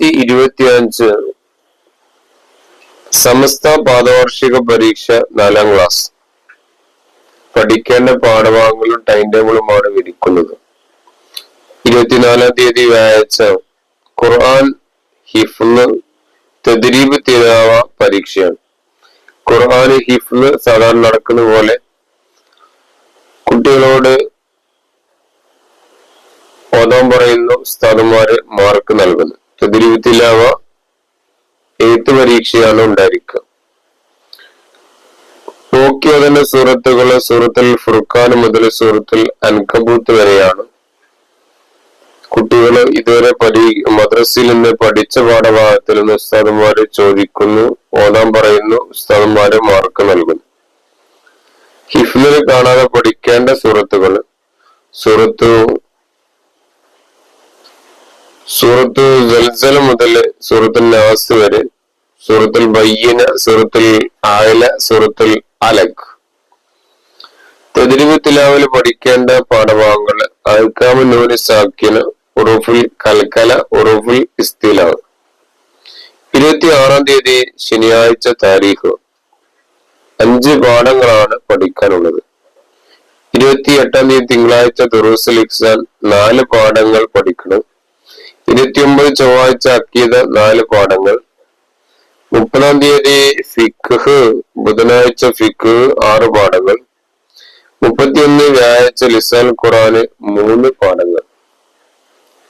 രണ്ടായിരത്തി ഇരുപത്തി അഞ്ച് സമസ്ത പാദവാർഷിക പരീക്ഷ നാലാം ക്ലാസ്. പഠിക്കേണ്ട പാഠഭാഗങ്ങളും ടൈം ടേബിളുമാണ് വിരിക്കുന്നത് ഇരുപത്തിനാലാം തീയതി വ്യാഴാഴ്ച ഖുർആൻ ഹിഫ്ല് തെദ്രീബ് തിരാവ പരീക്ഷയാണ്. ഖുർആൻ ഹിഫ്ല് സാധാരണ നടക്കുന്ന പോലെ കുട്ടികളോട് ഓതാൻ പറയുന്നു ഉസ്താദന്മാര് മാർക്ക് നൽകുന്നു. തെദ്രീബ് എഴുത്തു പരീക്ഷയാണ് ഉണ്ടായിരിക്കുക. നോക്കി അതിന്റെ സൂറത്തുകൾ സൂറത്തുൽ ഫുർഖാൻ മുതൽ സൂറത്തുൽ അൻകബൂത്ത് വരെയാണ്. കുട്ടികൾ ഇതുവരെ പഠി മദ്രസയിൽ നിന്ന് പഠിച്ച പാഠഭാഗത്തിൽ നിന്ന് ഉസ്താദന്മാര് ചോദിക്കുന്നു ഓതാൻ പറയുന്നു ഉസ്താദന്മാരെ മാർക്ക് നൽകുന്നു. ഹിഫ്ലിൽ കാണാതെ പഠിക്കേണ്ട സൂറത്തുകൾ സൂറത്തു സൂറത്ത് ജൽസല മുതൽ സൂറത്തുൽ നവാസ് വരെ സൂറത്തുൽ ബയ്യന സൂറത്തുൽ ആയല സൂറത്തുൽ അലക് തെതിരിവ് തിലാവിൽ പഠിക്കേണ്ട പാഠഭാഗങ്ങൾ അൽക്കാമ നൂന് സാക്കിന് ഉറുഫുൽ കൽക്കല ഉറുഫുൽ ഇസ്തിലാവ് ഇരുപത്തി ആറാം തീയതി ശനിയാഴ്ച താരീഖ്. അഞ്ച് പാഠങ്ങളാണ് പഠിക്കാനുള്ളത്. ഇരുപത്തി എട്ടാം തീയതി തിങ്കളാഴ്ച ദുറൂസ് ഇക്സാൻ നാല് പാഠങ്ങൾ പഠിക്കണം. ഇരുപത്തിയൊമ്പത് ചൊവ്വാഴ്ച അക്കീത നാല് പാഠങ്ങൾ. മുപ്പതാം തീയതി ഫിഖ് ബുധനാഴ്ച ഫിഖ് ആറ് പാഠങ്ങൾ. മുപ്പത്തിയൊന്ന് വ്യാഴാഴ്ച ലിസാൻ ഖുറാന് മൂന്ന് പാഠങ്ങൾ.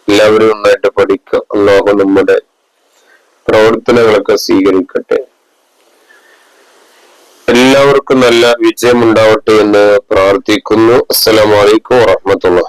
എല്ലാവരും നന്നായിട്ട് പഠിക്കുക. അള്ളാഹു നമ്മുടെ പ്രവർത്തനങ്ങളൊക്കെ സ്വീകരിക്കട്ടെ. എല്ലാവർക്കും നല്ല വിജയം ഉണ്ടാവട്ടെ എന്ന് പ്രാർത്ഥിക്കുന്നു. അസ്സലാമലൈക്കും വാഹമത്തുള്ള